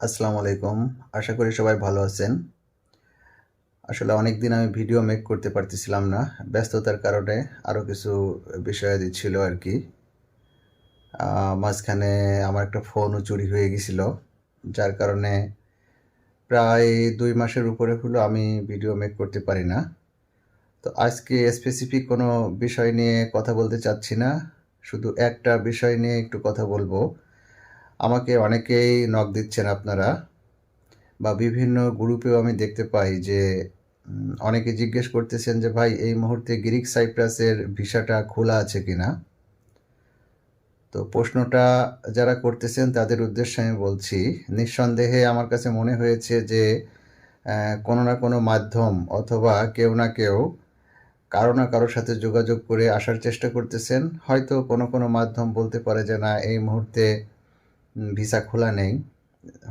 আসসালামু আলাইকুম। আশা করি সবাই ভালো আছেন। আসলে অনেক দিন আমি ভিডিও মেক করতে পারতেছিলাম না। ব্যস্ততার কারণে আরও কিছু বিষয়াদি ছিল আর কি। মাঝখানে আমার একটা ফোনও চুরি হয়ে গেছিল, যার কারণে প্রায় দুই মাসের উপরে হলো আমি ভিডিও মেক করতে পারি না। তো আজকে স্পেসিফিক কোনো বিষয় নিয়ে কথা বলতে চাচ্ছি না। শুধু একটা বিষয় নিয়ে একটু কথা বলব। আমাকে অনেকেই নক দিচ্ছেন আপনারা বা বিভিন্ন গ্রুপেও আমি দেখতে পাই যে অনেকে জিজ্ঞেস করতেছেন যে, ভাই, এই মুহূর্তে গ্রিক সাইপ্রাসের ভিসাটা খোলা আছে কি না তো প্রশ্নটা যারা করতেছেন তাদের উদ্দেশ্যে আমি বলছি, নিঃসন্দেহে আমার কাছে মনে হয়েছে যে কোনো না কোনো মাধ্যম অথবা কেউ না কেউ কারও না কারোর সাথে যোগাযোগ করে আসার চেষ্টা করতেছেন। হয়তো কোনো কোনো মাধ্যম বলতে পারে যে, না, এই মুহূর্তে ভিসা খোলা নেই।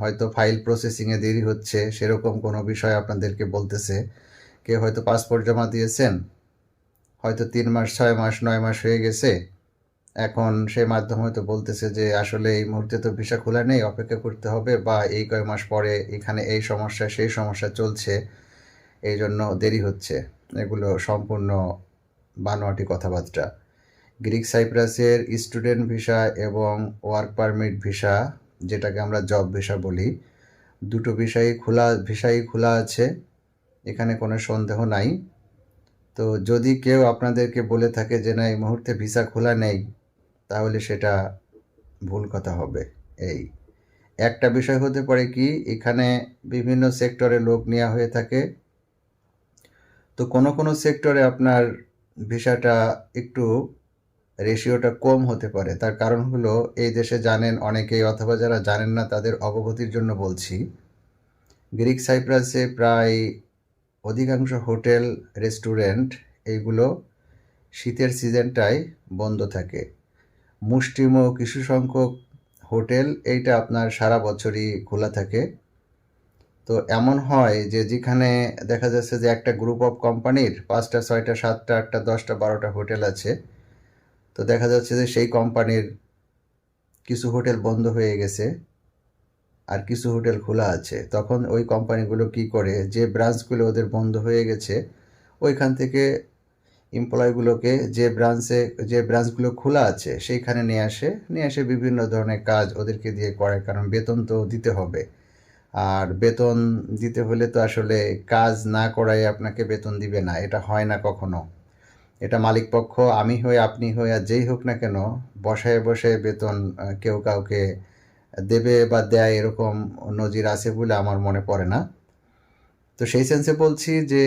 হয়তো ফাইল প্রসেসিংয়ে দেরি হচ্ছে, সেরকম কোনো বিষয় আপনাদেরকে বলতেছে। কেউ হয়তো পাসপোর্ট জমা দিয়েছেন, হয়তো তিন মাস, ছয় মাস, নয় মাস হয়ে গেছে। এখন সেই মাধ্যম হয়তো বলতেছে যে, আসলে এই মুহূর্তে তো ভিসা খোলা নেই, অপেক্ষা করতে হবে বা এই কয় মাস পরে এখানে এই সমস্যা, সেই সমস্যা চলছে, এই জন্য দেরি হচ্ছে। এগুলো সম্পূর্ণ বানোয়াটি কথাবার্তা। গ্রিক সাইপ্রাসের স্টুডেন্ট ভিসা এবং ওয়ার্ক পারমিট ভিসা, যেটাকে আমরা জব ভিসা বলি, দুটো ভিসাই খোলা ভিসাই খোলা আছে, এখানে কোনো সন্দেহ নাই। তো যদি কেউ আপনাদেরকে বলে থাকে যে, না, এই মুহূর্তে ভিসা খোলা নেই, তাহলে সেটা ভুল কথা হবে। এই একটা বিষয় হতে পারে কি, এখানে বিভিন্ন সেক্টরে লোক নেওয়া হয়ে থাকে। তো কোনো কোনো সেক্টরে আপনার ভিসাটা একটু রেশিওটা কম হতে পারে। তার কারণ হলো, এই দেশে জানেন অনেকেই অথবা যারা জানেন না, তাদের অবগতির জন্য বলছি, গ্রিক সাইপ্রাসে প্রায় অধিকাংশ হোটেল, রেস্টুরেন্ট এইগুলো শীতের সিজনটায় বন্ধ থাকে। মুষ্টিম কিছু সংখ্যক হোটেল এইটা আপনার সারা বছরই খোলা থাকে। তো এমন হয় যে যেখানে দেখা যাচ্ছে যে একটা গ্রুপ অফ কোম্পানির পাঁচটা, ছয়টা, সাতটা, আটটা, দশটা, বারোটা হোটেল আছে তো দেখা যাচ্ছে যে সেই কোম্পানির কিছু হোটেল বন্ধ হয়ে গেছে আর কিছু হোটেল খোলা আছে। তখন ওই কোম্পানিগুলো কি করে? যে ব্রাঞ্চগুলো ওদের বন্ধ হয়ে গেছে, ওইখান থেকে এমপ্লয়গুলোকে যে ব্রাঞ্চে, যে ব্রাঞ্চগুলো খোলা আছে, সেইখানে নিয়ে আসে। নিয়ে এসে বিভিন্ন ধরনের কাজ ওদেরকে দিয়ে করে, কারণ বেতন তো দিতে হবে। আর বেতন দিতে হলে তো আসলে কাজ না করাই আপনাকে বেতন দিবে না, এটা হয় না কখনো। এটা মালিকপক্ষ আমি হয়ে আপনি হয়ে আর যেই হোক না কেন, বসায় বসায় বেতন কেউ কাউকে দেবে বা দেয় এরকম নজির আছে বলে আমার মনে পড়ে না। তো সেই সেন্সে বলছি যে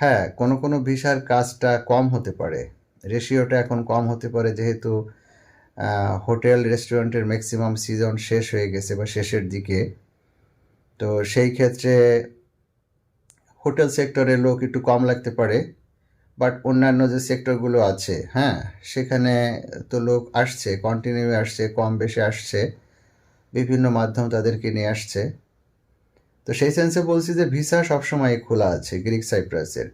হ্যাঁ কোনো কোনো ভিসার কাজটা কম হতে পারে। রেশিওটা এখন কম হতে পারে যেহেতু হোটেল রেস্টুরেন্টের ম্যাক্সিমাম সিজন শেষ হয়ে গেছে বা শেষের দিকে। তো সেই ক্ষেত্রে হোটেল সেক্টরে লোক একটু কম লাগতে পারে। বাট অন্যান্য যে সেক্টরগুলো আছে হ্যাঁ সেখানে তো লোক আসছে কন্টিনিউ আসছে, কম বেশি আসছে, বিভিন্ন মাধ্যম তাদেরকে নিয়ে আসছে। তো সেই সেন্সে বলছি যে ভিসা সবসময় খোলা আছে গ্রিক সাইপ্রাসের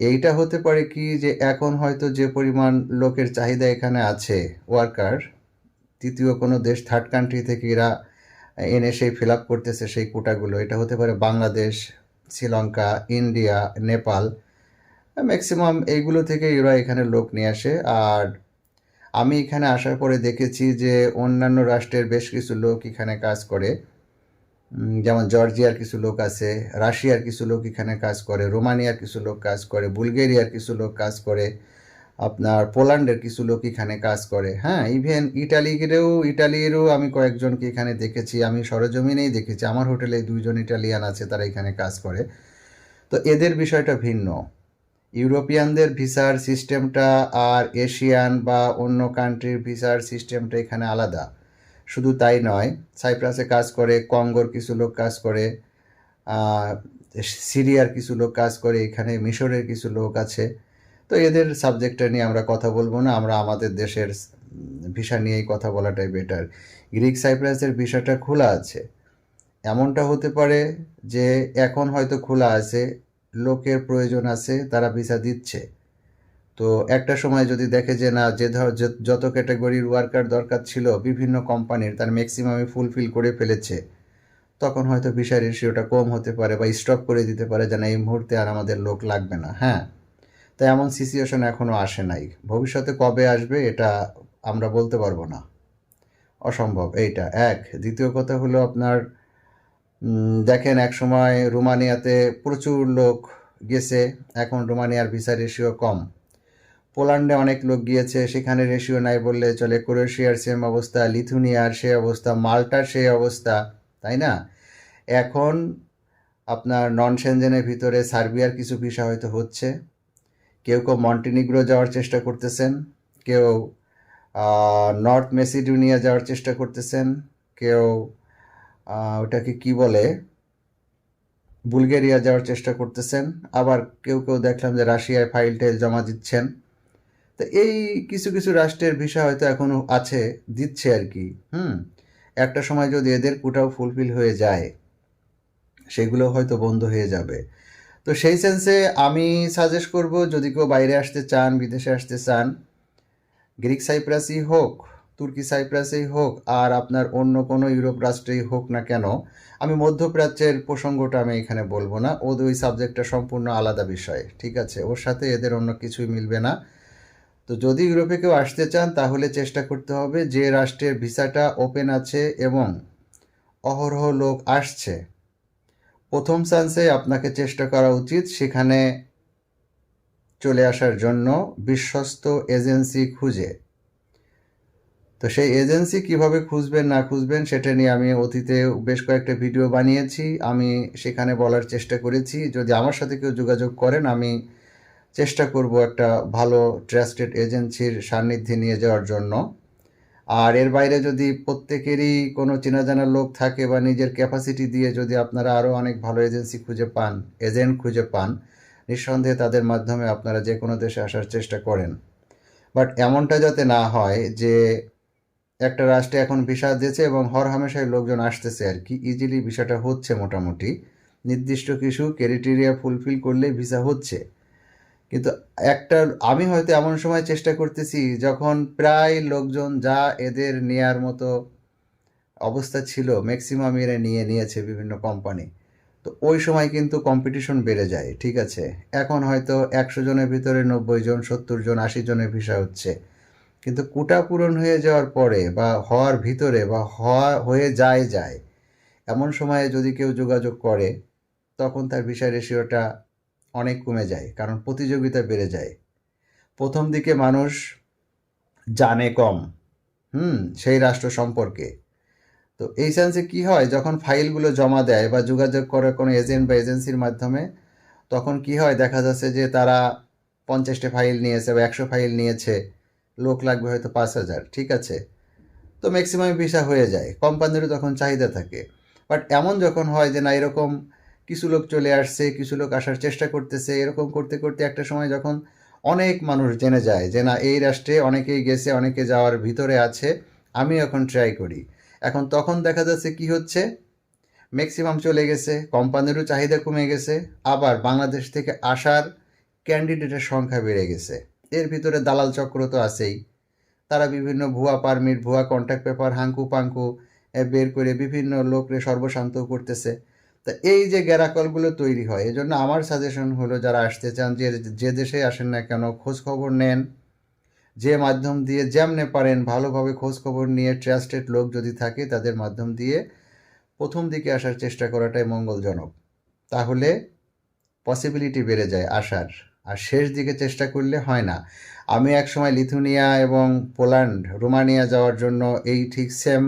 এইটা হতে পারে কি যে এখন হয়তো যে পরিমাণ লোকের চাহিদা এখানে আছে ওয়ার্কার তৃতীয় কোনো দেশ থার্ড কান্ট্রি থেকে এরা এনে সেই ফিল আপ করতেছে সেই কোটাগুলো এটা হতে পারে বাংলাদেশ শ্রীলঙ্কা ইন্ডিয়া নেপাল ম্যাক্সিমাম এইগুলো থেকে এরা এখানে লোক নিয়ে আসে। আর আমি এখানে আসার পরে দেখেছি যে অন্যান্য রাষ্ট্রের বেশ কিছু লোক এখানে কাজ করে। যেমন জর্জিয়ার কিছু লোক আছে, রাশিয়ার কিছু লোক এখানে কাজ করে, রোমানিয়ার কিছু লোক কাজ করে, বুলগেরিয়ার কিছু লোক কাজ করে, আপনার পোল্যান্ডের কিছু লোক এখানে কাজ করে। হ্যাঁ ইভেন ইটালিরও ইটালিরও আমি কয়েকজনকে এখানে দেখেছি, আমি সরজমিনেই দেখেছি। আমার হোটেলে দুইজন ইটালিয়ান আছে, তারা এখানে কাজ করে। তো এদের বিষয়টা ভিন্ন। ইউরোপিয়ানদের ভিসার সিস্টেমটা আর এশিয়ান বা অন্য কান্ট্রির ভিসার সিস্টেমটা এখানে আলাদা। শুধু তাই নয়, সাইপ্রাসে কাজ করে, কঙ্গোর কিছু লোক কাজ করে সিরিয়ার কিছু লোক কাজ করে, এখানে মিশরের কিছু লোক আছে। তো এদের সাবজেক্টটা নিয়ে আমরা কথা বলব না, আমরা আমাদের দেশের ভিসা নিয়েই কথা বলাটাই বেটার গ্রিক সাইপ্রাসের ভিসাটা খোলা আছে। এমনটা হতে পারে যে এখন হয়তো খোলা আছে লোকের প্রয়োজন আছে, তারা ভিসা দিচ্ছে। তো একটা সময় যদি দেখে যে, না, যে ধর যত ক্যাটাগরির ওয়ার্কার দরকার ছিল, বিভিন্ন কোম্পানির, তার ম্যাক্সিমামে ফুলফিল করে ফেলেছে, তখন হয়তো ভিসা রেশিওটা কম হতে পারে বা স্টপ করে দিতে পারে যেন এই মুহূর্তে আর আমাদের লোক লাগবে না। হ্যাঁ তাই এমন সিচুয়েশন এখনও আসে নাই। ভবিষ্যতে কবে আসবে, এটা আমরা বলতে পারব না। অসম্ভব, এইটা। এক, দ্বিতীয় কথা হলো আপনার দেখেন এক সময় রোমানিয়াতে প্রচুর লোক গেছে। এখন রোমানিয়ার ভিসা রেশিও কম। পোল্যান্ডে অনেক লোক গিয়েছে, সেখানে রেশিও নাই বললে চলে। ক্রোয়েশিয়ার সেম অবস্থা, লিথুনিয়ার সেই অবস্থা, মাল্টার সেই অবস্থা, তাই না? এখন আপনার নন সেনজেনের ভিতরে সার্বিয়ার কিছু ভিসা হয়তো হচ্ছে। কেউ কেউ মন্টিনিগ্রো যাওয়ার চেষ্টা করতেছেন, কেউ নর্থ মেসিডোনিয়া যাওয়ার চেষ্টা করতেছেন, কেউ ওটাকে কি বলে? বুলগেরিয়া যাওয়ার চেষ্টা করতেছেন। আবার কেউ কেউ দেখলাম যে রাশিয়ায় ফাইল টাইল জমা দিচ্ছেন। তো এই কিছু কিছু রাষ্ট্রের ভিসা হয়তো এখনও আছে, দিচ্ছে আর কি, হুম? একটা সময় যদি এদের কোটাও ফুলফিল হয়ে যায়, সেগুলো হয়তো বন্ধ হয়ে যাবে। তো সেই সেন্সে আমি সাজেস্ট করব, যদি কেউ বাইরে আসতে চান, বিদেশে আসতে চান, গ্রিক সাইপ্রাসই হোক তুর্কি সাইপ্রাসেই হোক আর আপনার অন্য কোনো ইউরোপ রাষ্ট্রেই হোক না কেন, আমি মধ্যপ্রাচ্যের প্রসঙ্গটা আমি এখানে বলব না। ও দুই সাবজেক্টটা সম্পূর্ণ আলাদা বিষয়, ঠিক আছে? ওর সাথে এদের অন্য কিছুই মিলবে না। তো যদি ইউরোপে কেউ আসতে চান, তাহলে চেষ্টা করতে হবে যে রাষ্ট্রের ভিসাটা ওপেন আছে এবং অহরহ লোক আসছে। প্রথম চান্সে আপনাকে চেষ্টা করা উচিত সেখানে চলে আসার জন্য বিশ্বস্ত এজেন্সি খুঁজে। তো সেই এজেন্সি কীভাবে খুঁজবেন, না খুঁজবেন, সেটা নিয়ে আমি অতীতে বেশ কয়েকটা ভিডিও বানিয়েছি। আমি সেখানে বলার চেষ্টা করেছি। যদি আমার সাথে কেউ যোগাযোগ করেন, আমি চেষ্টা করব একটা ভালো ট্রাস্টেড এজেন্সির সান্নিধ্যে নিয়ে যাওয়ার জন্য। আর এর বাইরে যদি প্রত্যেকেরই কোনো চেনা জানা লোক থাকে বা নিজের ক্যাপাসিটি দিয়ে যদি আপনারা আরও অনেক ভালো এজেন্সি খুঁজে পান এজেন্ট খুঁজে পান, নিঃসন্দেহে তাদের মাধ্যমে আপনারা যে কোনো দেশে আসার চেষ্টা করেন। বাট এমনটা যাতে না হয় যে একটা রাষ্ট্রে এখন ভিসা দিয়েছে এবং হর হামেশাই লোকজন আসতেছে আর কি। ইজিলি ভিসাটা হচ্ছে মোটামুটি। নির্দিষ্ট কিছু ক্যারিটেরিয়া ফুলফিল করলেই ভিসা হচ্ছে। কিন্তু একটা, আমি হয়তো এমন সময় চেষ্টা করতেছি যখন প্রায় লোকজন যা এদের নেয়ার মতো অবস্থা ছিল ম্যাক্সিমাম এরা নিয়ে নিয়েছে বিভিন্ন কোম্পানি তো ওই সময় কিন্তু কম্পিটিশন বেড়ে যায়, ঠিক আছে? এখন হয়তো একশো জনের ভিতরে নব্বই জন, সত্তর জন, আশি জনের ভিসা হচ্ছে। কিন্তু কোটা পূরণ হয়ে যাওয়ার পরে বা হওয়ার ভিতরে বা হওয়া হয়ে যায় যায়, এমন সময়ে যদি কেউ যোগাযোগ করে, তখন তার ভিসা রেশিওটা অনেক কমে যায়, কারণ প্রতিযোগিতা বেড়ে যায়। প্রথম দিকে মানুষ জানে কম, হুম, সেই রাষ্ট্র সম্পর্কে। তো এই সেন্সে কি হয়, যখন ফাইলগুলো জমা দেয় বা যোগাযোগ করে কোনো এজেন্ট বা এজেন্সির মাধ্যমে, তখন কি হয়, দেখা যাচ্ছে যে তারা পঞ্চাশটা ফাইল নিয়েছে বা একশো ফাইল নিয়েছে। লোক লাগবে হয়তো পাঁচ হাজার, ঠিক আছে? তো ম্যাক্সিমাম ভিসা হয়ে যায়, কোম্পানিরও তখন চাহিদা থাকে। বাট এমন যখন হয় যে না, এরকম কিছু লোক চলে আসছে, কিছু লোক আসার চেষ্টা করতেছে, এরকম করতে করতে একটা সময় যখন অনেক মানুষ জেনে যায় যে না, এই রাষ্ট্রে অনেকেই গেছে, অনেকে যাওয়ার ভিতরে আছে, আমি এখন ট্রাই করি। এখন তখন দেখা যাচ্ছে কি হচ্ছে? ম্যাক্সিমাম চলে গেছে, কোম্পানিরও চাহিদা কমে গেছে, আবার বাংলাদেশ থেকে আসার ক্যান্ডিডেটের সংখ্যা বেড়ে গেছে। এর ভিতরে দালাল চক্র তো আছেই। তারা বিভিন্ন ভুয়া পারমিট, ভুয়া কন্ট্যাক্ট পেপার হাঙ্কু পাঙ্কু বের করে বিভিন্ন লোকরে সর্বশান্ত করতেছে। তা এই যে গ্যারাকলগুলো তৈরি হয়, এজন্য আমার সাজেশন হলো যারা আসতে চান যে যে দেশে আসেন না কেন খোঁজ খবর নেন। যে মাধ্যম দিয়ে যেমনে পারেন ভালোভাবে খোঁজ খবর নিয়ে ট্রাস্টেড লোক যদি থাকে, তাদের মাধ্যম দিয়ে প্রথম দিকে আসার চেষ্টা করাটাই মঙ্গলজনক। তাহলে পসিবিলিটি বেড়ে যায় আসার। আর শেষ দিকে চেষ্টা করলে হয় না। আমি এক সময় লিথুনিয়া এবং পোল্যান্ড, রোমানিয়া যাওয়ার জন্য এই ঠিক সেম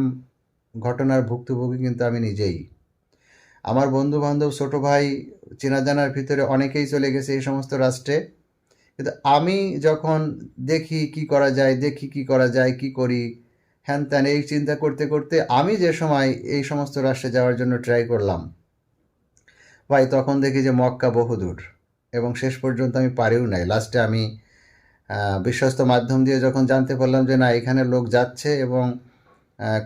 ঘটনার ভুক্তভোগী কিন্তু আমি নিজেই। আমার বন্ধু বান্ধব ছোটো ভাই চেনা জানার ভিতরে অনেকেই চলে গেছে এই সমস্ত রাষ্ট্রে। কিন্তু আমি যখন দেখি কি করা যায়, দেখি কি করা যায়, কি করি, হ্যান ত্যান এই চিন্তা করতে করতে আমি যে সময় এই সমস্ত রাষ্ট্রে যাওয়ার জন্য ট্রাই করলাম, ভাই, তখন দেখি যে মক্কা বহুদূর। এবং শেষ পর্যন্ত আমি পারিও নাই। লাস্টে আমি বিশ্বস্ত মাধ্যম দিয়ে যখন জানতে পারলাম যে না, এখানে লোক যাচ্ছে এবং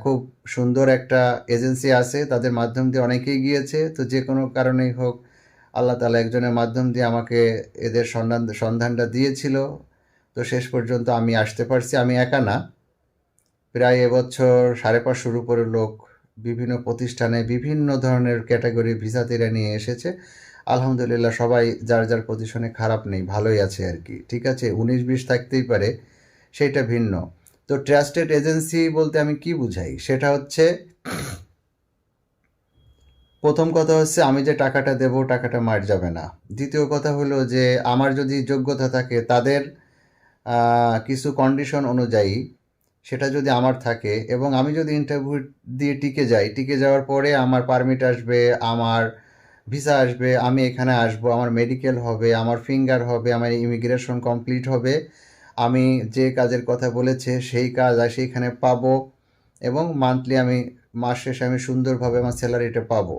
খুব সুন্দর একটা এজেন্সি আছে, তাদের মাধ্যম দিয়ে অনেকেই গিয়েছে তো যে কোনো কারণেই হোক, আল্লাহ তালা একজনের মাধ্যম দিয়ে আমাকে এদের সন্ধান, সন্ধানটা দিয়েছিল। তো শেষ পর্যন্ত আমি আসতে পারছি, আমি একা না। প্রায় এবছর সাড়ে পাঁচশোর উপরে লোক বিভিন্ন প্রতিষ্ঠানে বিভিন্ন ধরনের ক্যাটাগরি ভিসা ভিসাতিরা নিয়ে এসেছে। আলহামদুলিল্লাহ, সবাই যার যার পজিশনে খারাপ নেই, ভালোই আছে আর কি। ঠিক আছে? উনিশ, বিশ থাকতেই পারে, সেইটা ভিন্ন। তো ট্রাস্টেড এজেন্সি বলতে আমি কি বুঝাই? সেটা হচ্ছে, প্রথম কথা হচ্ছে আমি যে টাকাটা দেব, টাকাটা মার যাবে না। দ্বিতীয় কথা হলো যে, আমার যদি যোগ্যতা থাকে, তাদের কিছু কন্ডিশন অনুযায়ী সেটা যদি আমার থাকে, এবং আমি যদি ইন্টারভিউ দিয়ে টিকে যাই, টিকে যাওয়ার পরে আমার পারমিট আসবে, আমার ভিসা আসবে, আমি এখানে আসব, আমার মেডিকেল হবে, আমার ফিঙ্গার হবে, আমার ইমিগ্রেশন কমপ্লিট হবে। আমি যে কাজের কথা বলেছে সেই কাজ আর সেইখানে পাবো এবং মান্থলি আমি, মাস শেষে আমি সুন্দরভাবে আমার স্যালারিটা পাবো।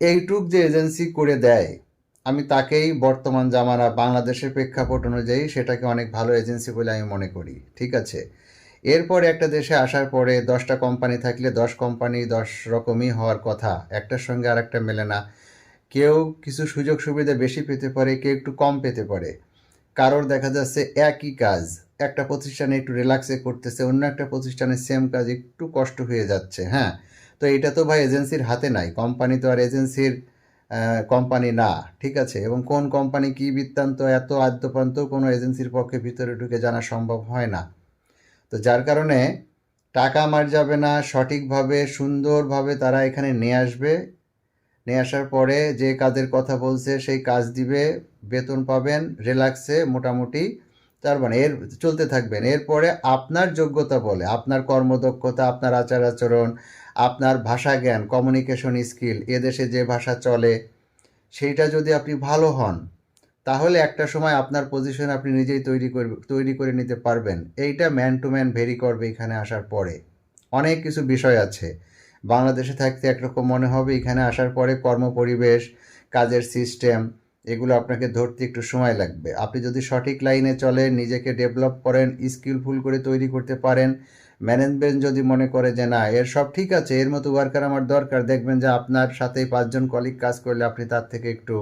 এইটুক যে এজেন্সি করে দেয়, আমি তাকেই বর্তমান জামানা বাংলাদেশের প্রেক্ষাপট অনুযায়ী সেটাকে অনেক ভালো এজেন্সি বলে আমি মনে করি, ঠিক আছে? এরপরে একটা দেশে আসার পরে দশটা কোম্পানি থাকলে দশ কোম্পানি দশ রকমই হওয়ার কথা। একটার সঙ্গে আর একটা মেলে না। কেউ কিছু সুযোগ সুবিধা বেশি পেতে পারে, কেউ একটু কম পেতে পারে। কারোর দেখা যাচ্ছে একই কাজ, একটা প্রতিষ্ঠানে একটু রিল্যাক্সে করতেছে, অন্য একটা প্রতিষ্ঠানে সেম কাজ, একটু কষ্ট হয়ে যাচ্ছে হ্যাঁ? তো এটা তো ভাই এজেন্সির হাতে নাই। কোম্পানি তো আর এজেন্সির কোম্পানি না, ঠিক আছে? এবং কোন কোম্পানি কি বৃত্তান্ত, এত আদ্যপান্ত কোনো এজেন্সির পক্ষে ভিতরে ঢুকে জানা সম্ভব হয় না। তো যার কারণে টাকা মার যাবে না, সঠিকভাবে, সুন্দরভাবে তারা এখানে নিয়ে আসবে। নিয়ে আসার পরে যে কাজের কথা বলছে, সেই কাজ দিবে, বেতন পাবেন, রিল্যাক্সে মোটামুটি তার মানে এর চলতে থাকবেন। এরপরে আপনার যোগ্যতা বলে, আপনার কর্মদক্ষতা, আপনার আচার আচরণ, আপনার ভাষা জ্ঞান কমিউনিকেশন স্কিল এদেশে যে ভাষা চলে, সেইটা যদি আপনি ভালো হন তাহলে একটা সময় আপনার পজিশন আপনি নিজেই তৈরি করবে, তৈরি করে নিতে পারবেন। এইটা ম্যান টু ম্যান ভেরি করবে এখানে আসার পরে। অনেক কিছু বিষয় আছে। বাংলাদেশে থাকতে একরকম মনে হবে, এখানে আসার পরে কর্মপরিবেশ, কাজের সিস্টেম এগুলো আপনাকে ধরতে একটু সময় লাগবে। আপনি যদি সঠিক লাইনে চলেন, নিজেকে ডেভেলপ করেন স্কিলফুল করে তৈরি করতে পারেন ম্যানেজমেন্ট যদি মনে করে যে না, এর সব ঠিক আছে, এর মতো ওয়ার্কার আমার দরকার, দেখবেন যে আপনার সাথে পাঁচজন কলিগ কাজ করলে আপনি তার থেকে একটু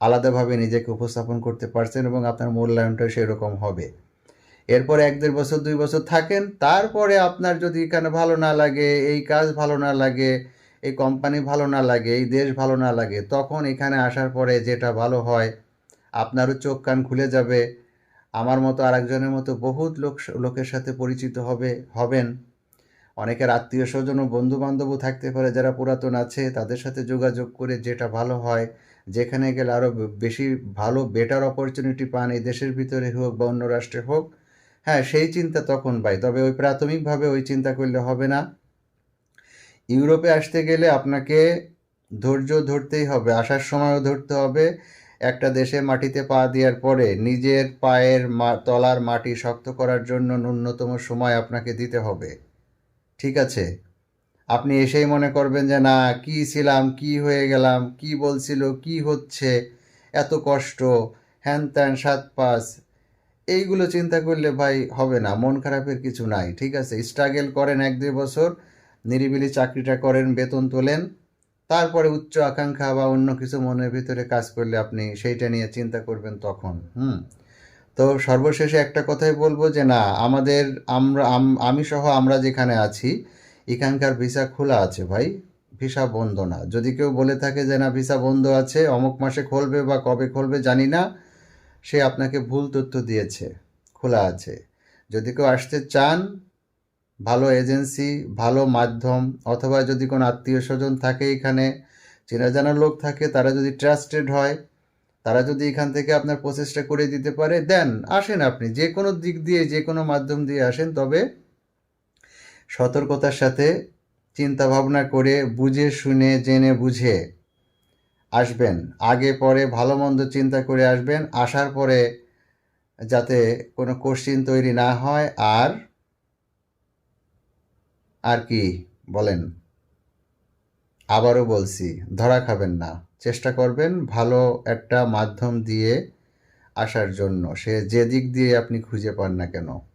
আলাদাভাবে নিজেকে উপস্থাপন করতে পারছেন এবং আপনার মূল্যায়নটা সেরকম হবে। এরপরে এক দেড় বছর, দুই বছর থাকেন, তারপরে আপনার যদি এখানে ভালো না লাগে, এই কাজ ভালো না লাগে, এই কোম্পানি ভালো না লাগে, এই দেশ ভালো না লাগে, তখন এখানে আসার পরে যেটা ভালো হয়, আপনারও চোখ কান খুলে যাবে, আমার মতো আরেকজনের মতো বহুত লোক, লোকের সাথে পরিচিত হবে, হবেন। অনেকের আত্মীয় স্বজন ও বন্ধু বান্ধবও থাকতে পারে যারা পুরাতন আছে, তাদের সাথে যোগাযোগ করে যেটা ভালো হয় যেখানে গেলে আরও বেশি ভালো বেটার অপরচুনিটি পান এই দেশের ভিতরে হোক বা অন্য রাষ্ট্রে হোক। হ্যাঁ সেই চিন্তা তখন পাই তবে ওই প্রাথমিকভাবে ওই চিন্তা করলে হবে না। ইউরোপে আসতে গেলে আপনাকে ধৈর্য ধরতেই হবে, আসার সময়ও ধরতে হবে। একটা দেশে মাটিতে পা দেওয়ার পরে নিজের পায়ের তলার মাটি শক্ত করার জন্য ন্যূনতম সময় আপনাকে দিতে হবে। ঠিক আছে? আপনি এসেই মনে করবেন যে, না, কি ছিলাম, কি হয়ে গেলাম, কি বলছিল, কি হচ্ছে, এত কষ্ট, হ্যান ত্যান, সাত পাঁচ। এইগুলো চিন্তা করলে ভাই হবে না, মন খারাপের কিছু নাই, ঠিক আছে? স্ট্রাগল করেন এক দুই বছর, নিরিবিলি চাকরিটা করেন, বেতন তোলেন, তারপরে উচ্চ আকাঙ্ক্ষা বা অন্য কিছু মনের ভিতরে কাজ করলে আপনি সেইটা নিয়ে চিন্তা করবেন তখন, হুম? তো সর্বশেষে একটা কথাই বলব যে, না, আমাদের আমরা আম- সহ আমরা যেখানে আছি এখানকার ভিসা খোলা আছে ভাই, ভিসা বন্ধ না। যদি কেউ বলে থাকে যে না, ভিসা বন্ধ আছে, অমুক মাসে খুলবে বা কবে খুলবে জানি না, সে আপনাকে ভুল তথ্য দিয়েছে, খোলা আছে। যদি কেউ আসতে চান, ভালো এজেন্সি, ভালো মাধ্যম, অথবা যদি কোনো আত্মীয় স্বজন থাকে এখানে, চেনা জানা লোক থাকে, তারা যদি ট্রাস্টেড হয়, তারা যদি এখান থেকে আপনার প্রচেষ্টা করে দিতে পারে, দেন, আসেন আপনি। যে কোনো দিক দিয়ে, যে কোনো মাধ্যম দিয়ে আসেন, তবে সতর্কতার সাথে চিন্তা ভাবনা করে বুঝে, শুনে, জেনে, বুঝে আসবেন। আগে, পরে ভালো, মন্দ চিন্তা করে আসবেন। আসার পরে যাতে কোনো কোশ্চিন তৈরি না হয়, আর আর কি বলেন? আবারও বলছি, ধরা খাবেন না। চেষ্টা করবেন ভালো একটা মাধ্যম দিয়ে আসার জন্য। সে যে দিক দিয়ে আপনি খুঁজে পান না কেন?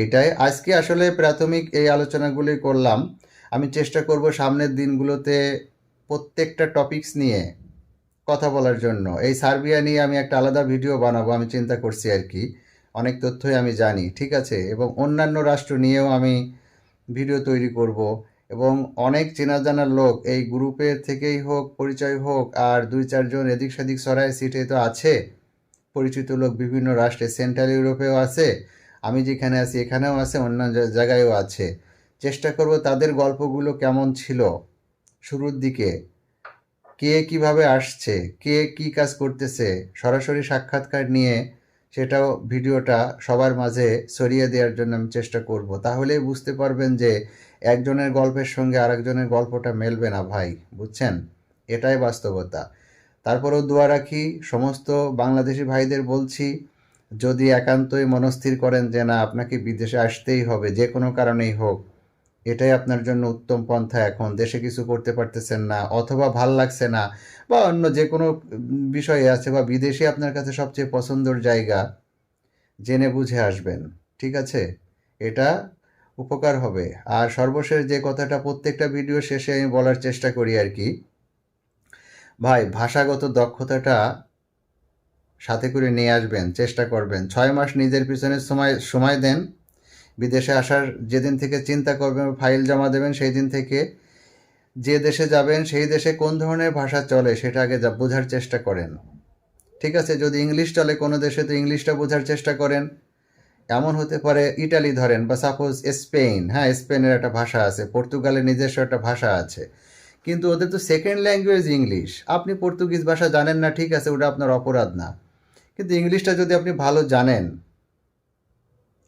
এইটাই। আজকে আসলে প্রাথমিক এই আলোচনাগুলি করলাম। আমি চেষ্টা করব সামনের দিনগুলোতে প্রত্যেকটা টপিকস নিয়ে কথা বলার জন্য। এই সার্বিয়া নিয়ে আমি একটা আলাদা ভিডিও বানাবো, আমি চিন্তা করছি আর কি। অনেক তথ্যই আমি জানি, ঠিক আছে? এবং অন্যান্য রাষ্ট্র নিয়েও আমি ভিডিও তৈরি করব। এবং অনেক চেনা জানার লোক, এই গ্রুপের থেকেই হোক, পরিচয় হোক, আর দুই চারজন এদিক সেদিক সরাই সিটে তো আছে। পরিচিত লোক বিভিন্ন রাষ্ট্রে, সেন্ট্রাল ইউরোপেও আছে। আমি যেখানে আছি, এখানেও আছে, অন্য জায়গায়ও আছে। চেষ্টা করব তাদের গল্পগুলো কেমন ছিল শুরুর দিকে। কে কীভাবে আসছে, কে কি কাজ করতেছে, সরাসরি সাক্ষাৎকার নিয়ে সেটাও ভিডিওটা সবার মাঝে ছড়িয়ে দেওয়ার জন্য আমি চেষ্টা করব। তাহলেই বুঝতে পারবেন যে একজনের গল্পের সঙ্গে আরেকজনের গল্পটা মেলবে না ভাই, বুঝছেন? এটাই বাস্তবতা। তারপরেও দোয়া রাখি, সমস্ত বাংলাদেশি ভাইদের বলছি যদি একান্তই মনস্থির করেন যে না, আপনাকে বিদেশে আসতেই হবে, যে কোনো কারণেই হোক, এটাই আপনার জন্য উত্তম পন্থা এখন। দেশে কিছু করতে পারতেছেন না, অথবা ভালো লাগছে না, বা অন্য যে কোনো বিষয়ে আছে, বা বিদেশে আপনার কাছে সবচেয়ে পছন্দর জায়গা, জেনে বুঝে আসবেন, ঠিক আছে? এটা উপকার হবে। আর সর্বশেষ যে কথাটা প্রত্যেকটা ভিডিও শেষে আমি বলার চেষ্টা করি আর কি, ভাই, ভাষাগত দক্ষতাটা সাথে করে নিয়ে আসবেন, চেষ্টা করবেন। ছয় মাস নিজের পিছনে সময় সময় দেন। বিদেশে আসার যেদিন থেকে চিন্তা করবেন, ফাইল জমা দেবেন, সেই দিন থেকে যে দেশে যাবেন, সেই দেশে কোন ধরনের ভাষা চলে সেটা আগে বোঝার চেষ্টা করেন। ঠিক আছে, যদি ইংলিশ চলে কোনো দেশে, তো ইংলিশটা বোঝার চেষ্টা করেন। এমন হতে পারে ইটালি ধরেন, বা সাপোজ স্পেন হ্যাঁ স্পেনের একটা ভাষা আছে পর্তুগালের নিজস্ব একটা ভাষা আছে। কিন্তু ওদের তো সেকেন্ড ল্যাঙ্গুয়েজ ইংলিশ। আপনি পর্তুগিজ ভাষা জানেন না, ঠিক আছে, ওটা আপনার অপরাধ না। কিন্তু ইংলিশটা যদি আপনি ভালো জানেন,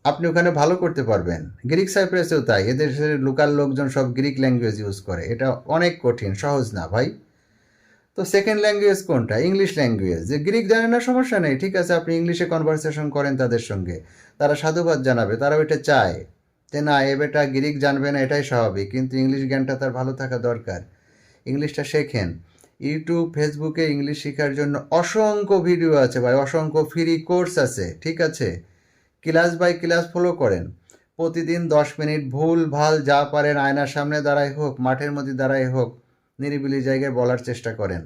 আপনি ওখানে ভালো করতে পারবেন। গ্রিক সাইপ্রাসেও তাই। এদের লোকাল লোকজন সব গ্রিক ল্যাঙ্গুয়েজ ইউজ করে। এটা অনেক কঠিন, সহজ না ভাই। তো সেকেন্ড ল্যাঙ্গুয়েজ কোনটা? English language. যে গ্রিক জানেন না, সমস্যা নেই। ঠিক আছে, আপনি ইংলিশে কনভারসেশন করেন তাদের সঙ্গে। তারা সাধুবাদ জানাবে তারা ওইটা চায়। যে না, এ বেটা গ্রিক জানবে না, এটাই স্বাভাবিক। কিন্তু ইংলিশ জ্ঞানটা তার ভালো থাকা দরকার। ইংলিশটা শেখেন। ইউটিউব, ফেসবুকে ইংলিশ শেখার জন্য অসংখ্য ভিডিও আছে ভাই, অসংখ্য ফ্রি কোর্স আছে, ঠিক আছে? ক্লাস বাই ক্লাস ফলো করেন। প্রতিদিন দশ মিনিট ভুল, ভালো, যা পারেন, আয়নার সামনে দাঁড়াই হোক, মাঠের মধ্যে দাঁড়াই হোক, নিরিবিলি জায়গায় বলার চেষ্টা করেন।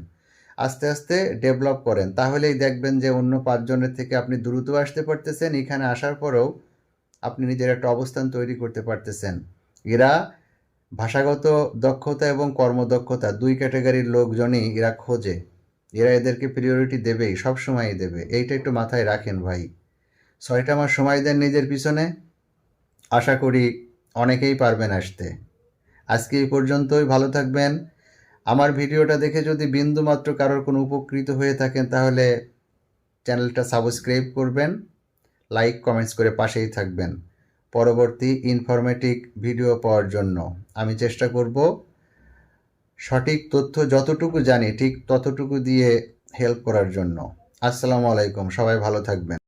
আস্তে আস্তে ডেভেলপ করেন। তাহলেই দেখবেন যে অন্য পাঁচজনের থেকে আপনি দ্রুত আসতে পারতেছেন। এখানে আসার পরেও আপনি নিজের একটা অবস্থান তৈরি করতে পারতেছেন। এরা ভাষাগত দক্ষতা এবং কর্মদক্ষতা দুই ক্যাটাগরির লোকজনই এরা খোঁজে। এরা এদেরকে প্রিয়রিটি দেবেই সব সময়ই দেবে। এইটা একটু মাথায় রাখেন ভাই। ছয়টা মাস সময় দেন নিজের পিছনে। আশা করি অনেকেই পারবেন আসতে। আজকে এই পর্যন্তই, ভালো থাকবেন। আমার ভিডিওটা দেখে যদি বিন্দুমাত্র কারোর কোনো উপকৃত হয়ে থাকেন, তাহলে চ্যানেলটা সাবস্ক্রাইব করবেন, লাইক, কমেন্টস করে পাশেই থাকবেন। পরবর্তী ইনফরমেটিভ ভিডিও পাওয়ার জন্য। আমি চেষ্টা করব সঠিক তথ্য যতটুকু জানি ঠিক ততটুকু দিয়ে হেল্প করার জন্য। আসসালামু আলাইকুম, সবাই ভালো থাকবেন।